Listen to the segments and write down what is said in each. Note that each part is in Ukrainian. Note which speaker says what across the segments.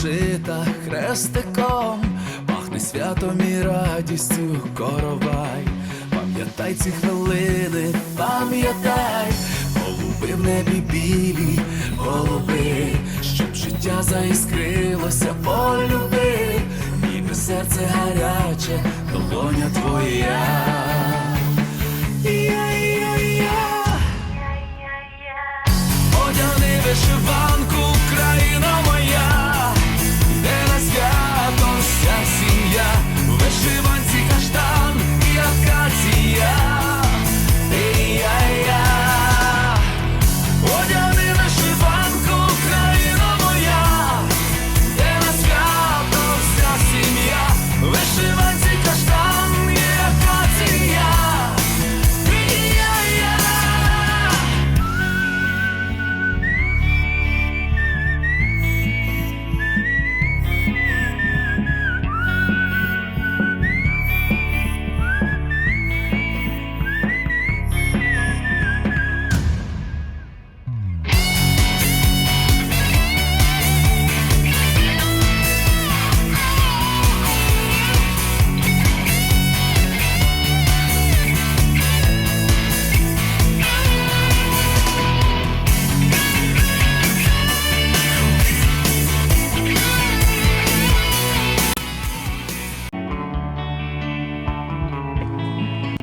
Speaker 1: Скатертина хрестиком, пахне святом і радістю коровай. Пам'ятай ці хвилини, пам'ятай, голуби в небі білі, голуби, щоб життя заіскрилося, полюби, ніби серце гаряче, долоня твоя.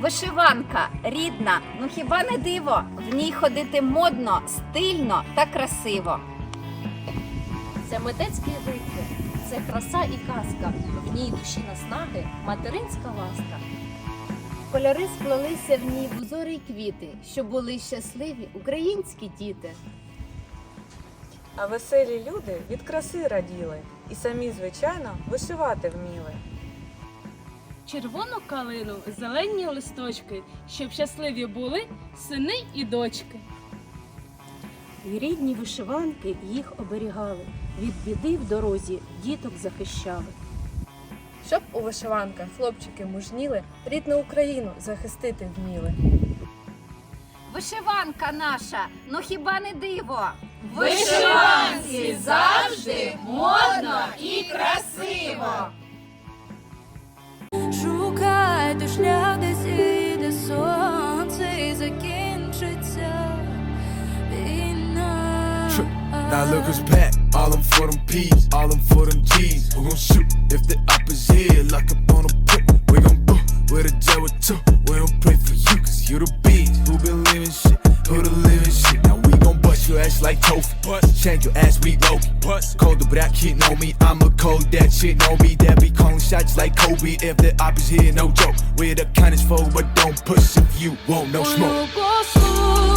Speaker 2: Вишиванка рідна, ну хіба не диво? В ній ходити модно, стильно та красиво.
Speaker 3: Це митецький витвір, це краса і казка, в ній душі наснаги, материнська ласка.
Speaker 4: Кольори сплелися в ній в узори й квіти, щоб були щасливі українські діти.
Speaker 5: А веселі люди від краси раділи і самі, звичайно, вишивати вміли.
Speaker 6: Червону калину, зелені листочки, щоб щасливі були сини і дочки.
Speaker 7: І рідні вишиванки їх оберігали, від біди в дорозі діток захищали.
Speaker 8: Щоб у вишиванках хлопчики мужніли, рідну Україну захистити вміли.
Speaker 2: Вишиванка наша, ну хіба не диво?
Speaker 6: Вишиванці
Speaker 2: завжди модно і красиво.
Speaker 9: Шукайте шлях, де зійде сонце і закінчиться війна.
Speaker 1: Now look who's back. All them for them P's, all them for them G's. Who gon' shoot if the op is here? Lock up on a put. We gon' boo with a jet with two. We don't pray for you, cause you the bees. Who been living shit? Who the living shit? Now we gon' bust your ass like tofu. Change your ass, we low. Bust, Cold, but I can't know me. I'm a cold, that shit know me. That be calling shots like Kobe. If the op is here, no joke. We're the kindest foe, but don't push if you want no smoke.